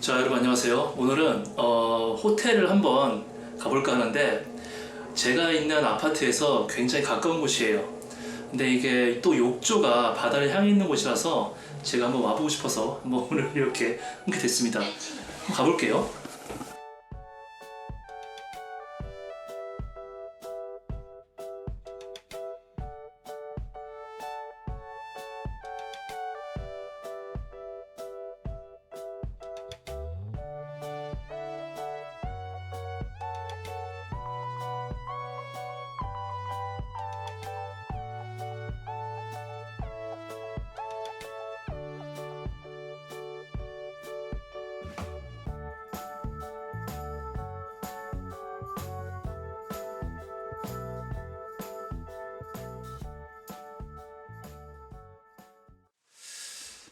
자 여러분 안녕하세요. 오늘은 어, 호텔을 한번 가볼까 하는데 제가 있는 아파트에서 굉장히 가까운 곳이에요. 근데 이게 또 욕조가 바다를 향해 있는 곳이라서 제가 한번 와보고 싶어서 한번 오늘 이렇게 하게 됐습니다. 가볼게요.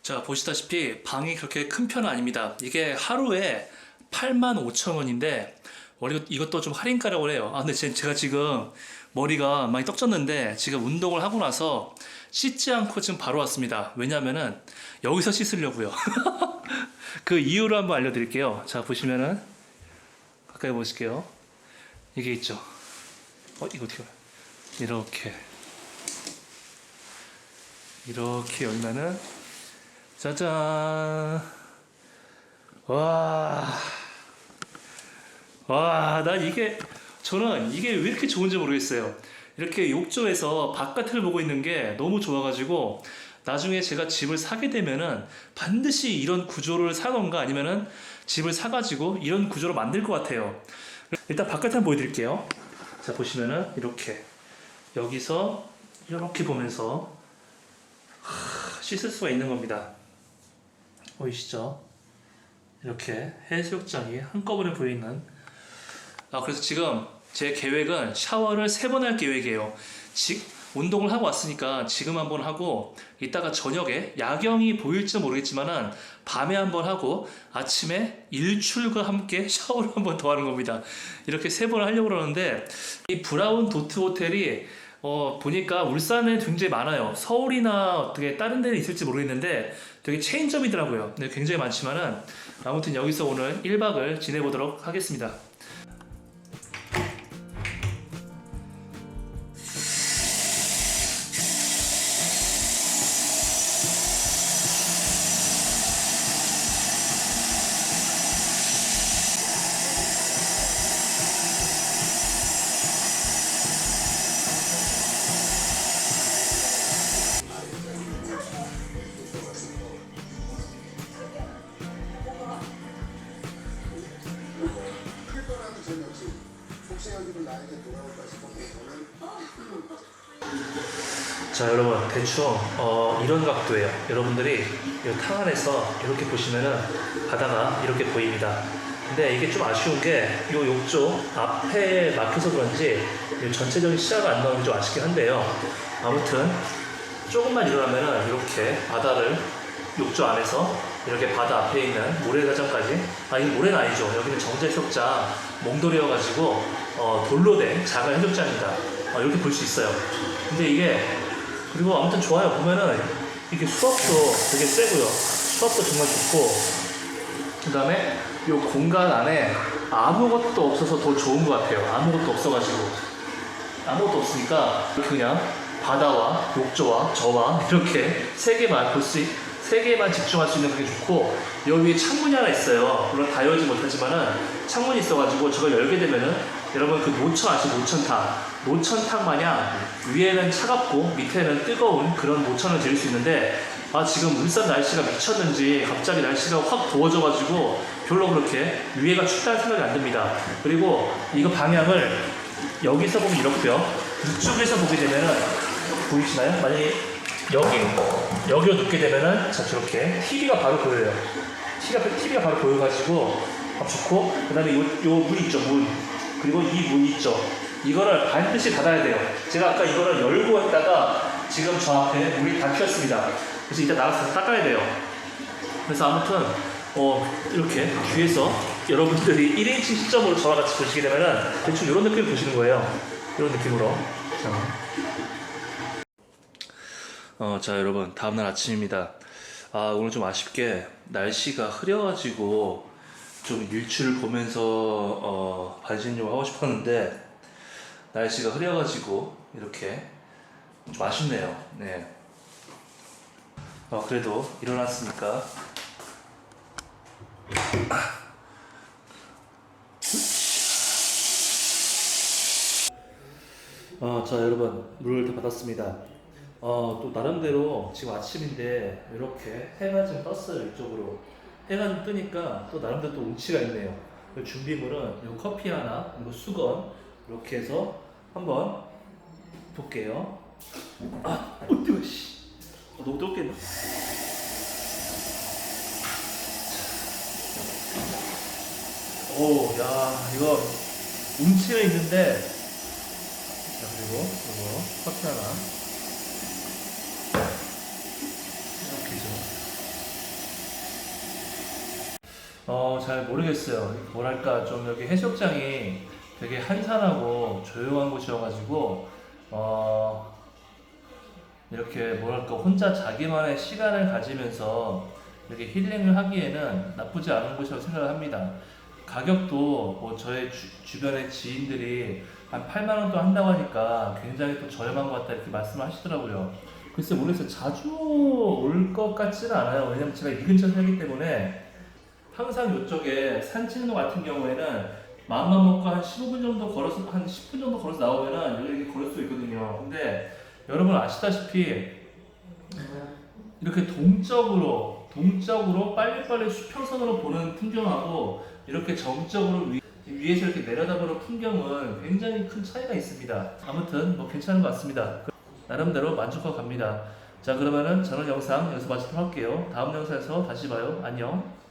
자 보시다시피 방이 그렇게 큰 편은 아닙니다. 이게 하루에 8만 5천 원인데 원래 이것도 좀 할인가라고 해요. 아 근데 제- 제가 지금 머리가 많이 떡졌는데 지금 운동을 하고 나서 씻지 않고 지금 바로 왔습니다. 왜냐면은 여기서 씻으려고요. 그 이유를 한번 알려드릴게요. 자 보시면은 가까이 보실게요. 이게 있죠. 어 이거 어떻게? 이렇게 이렇게 열면은 짜잔. 와. 와, 난 이게, 저는 이게 왜 이렇게 좋은지 모르겠어요. 이렇게 욕조에서 바깥을 보고 있는 게 너무 좋아가지고, 나중에 제가 집을 사게 되면은 반드시 이런 구조를 사던가 아니면은 집을 사가지고 이런 구조로 만들 것 같아요. 일단 바깥 한번 보여드릴게요. 자, 보시면은 이렇게. 여기서 이렇게 보면서 하, 씻을 수가 있는 겁니다. 보이시죠? 이렇게 해수욕장이 한꺼번에 보이는. 아 그래서 지금 제 계획은 샤워를 세 번 할 계획이에요. 지, 운동을 하고 왔으니까 지금 한번 하고 이따가 저녁에 야경이 보일지 모르겠지만은 밤에 한번 하고 아침에 일출과 함께 샤워를 한번 더 하는 겁니다. 이렇게 세 번 하려고 그러는데 이 브라운 도트 호텔이 어, 보니까 울산에 굉장히 많아요. 서울이나 어떻게 다른 데는 있을지 모르겠는데 되게 체인점이더라고요. 네, 굉장히 많지만은 아무튼 여기서 오늘 1박을 지내보도록 하겠습니다. 자 여러분 대충 어, 이런 각도예요. 여러분들이 이탕 안에서 이렇게 보시면은 바다가 이렇게 보입니다. 근데 이게 좀 아쉬운 게 이 욕조 앞에 막혀서 그런지 이 전체적인 시야가 안 나오는 게 좀 아쉽긴 한데요. 아무튼 조금만 일어나면은 이렇게 바다를 욕조 안에서 이렇게 바다 앞에 있는 모래사장까지 아 이게 모래는 아니죠. 여기는 정제해수욕장 몽돌이어 가지고 어, 돌로 된 작은 해수욕장입니다. 어, 이렇게 볼 수 있어요. 근데 이게 그리고 아무튼 좋아요. 보면은 이게 수압도 되게 세고요. 수압도 정말 좋고 그 다음에 이 공간 안에 아무것도 없어서 더 좋은 것 같아요. 아무것도 없어가지고 아무것도 없으니까 그냥 바다와 욕조와 저와 이렇게 세 개만 볼 수, 세 개만 집중할 수 있는 게 좋고 여기 위에 창문이 하나 있어요. 물론 다 열지 못하지만은 창문이 있어가지고 저걸 열게 되면은 여러분 그 노천 아시죠? 노천탕. 노천탕 마냥 위에는 차갑고 밑에는 뜨거운 그런 노천을 드릴 수 있는데 아 지금 울산 날씨가 미쳤는지 갑자기 날씨가 확 더워져가지고 별로 그렇게 위에가 춥다는 생각이 안 듭니다. 그리고 이거 방향을 여기서 보면 이렇고요. 이쪽에서 보게 되면은 보이시나요? 만약에 여기 여기로 눕게 되면은 자 저렇게 TV가 바로 보여요. TV가 TV가 바로 보여가지고 아, 좋고 그다음에 요 요 문 있죠 문 그리고 이 문 있죠. 이거를 반드시 닫아야 돼요. 제가 아까 이거를 열고 했다가 지금 저 앞에 물이 다 튀었습니다. 그래서 이따 나가서 닦아야 돼요. 그래서 아무튼 어, 이렇게 뒤에서 여러분들이 1인칭 시점으로 저와 같이 보시게 되면은 대충 이런 느낌을 보시는 거예요. 이런 느낌으로. 자. 어, 자 여러분 다음날 아침입니다. 아 오늘 좀 아쉽게 날씨가 흐려가지고 좀 일출 보면서 어, 반신욕 하고 싶었는데 날씨가 흐려가지고 이렇게 좀 아쉽네요. 네. 어, 그래도 일어났으니까 어, 자 여러분 물을 다 받았습니다. 어, 또 나름대로 지금 아침인데 이렇게 해가 좀 떴어요 이쪽으로. 해가 좀 뜨니까 또 나름대로 또 운치가 있네요. 그 준비물은 요 커피 하나, 그리고 수건 이렇게 해서 한번 볼게요. 아, 어 뜨거 씨. 어, 너무 뜨겁겠네. 오, 야, 이거 운치가 있는데 자 그리고 이거 커피 하나 이렇게 좀. 어 잘 모르겠어요. 뭐랄까 좀 여기 해수욕장이 되게 한산하고 조용한 곳이어가지고 어 이렇게 뭐랄까 혼자 자기만의 시간을 가지면서 이렇게 힐링을 하기에는 나쁘지 않은 곳이라고 생각을 합니다. 가격도 뭐 저의 주, 주변의 지인들이 한 8만 원또 한다고 하니까 굉장히 또 저렴한 것 같다 이렇게 말씀을 하시더라고요. 글쎄 모르겠어요. 자주 올 것 같지는 않아요. 왜냐면 제가 이 근처에 살기 때문에 항상 이쪽에 산책로 같은 경우에는 마음만 먹고 한 15분 정도 걸어서 한 10분 정도 걸어서 나오면은 여기 이렇게 걸을 수 있거든요. 근데 여러분 아시다시피 이렇게 동적으로 동적으로 빨리빨리 수평선으로 보는 풍경하고 이렇게 정적으로 위, 위에서 이렇게 내려다보는 풍경은 굉장히 큰 차이가 있습니다. 아무튼 뭐 괜찮은 것 같습니다. 나름대로 만족하고 갑니다. 자 그러면은 저는 영상 여기서 마치도록 할게요. 다음 영상에서 다시 봐요. 안녕.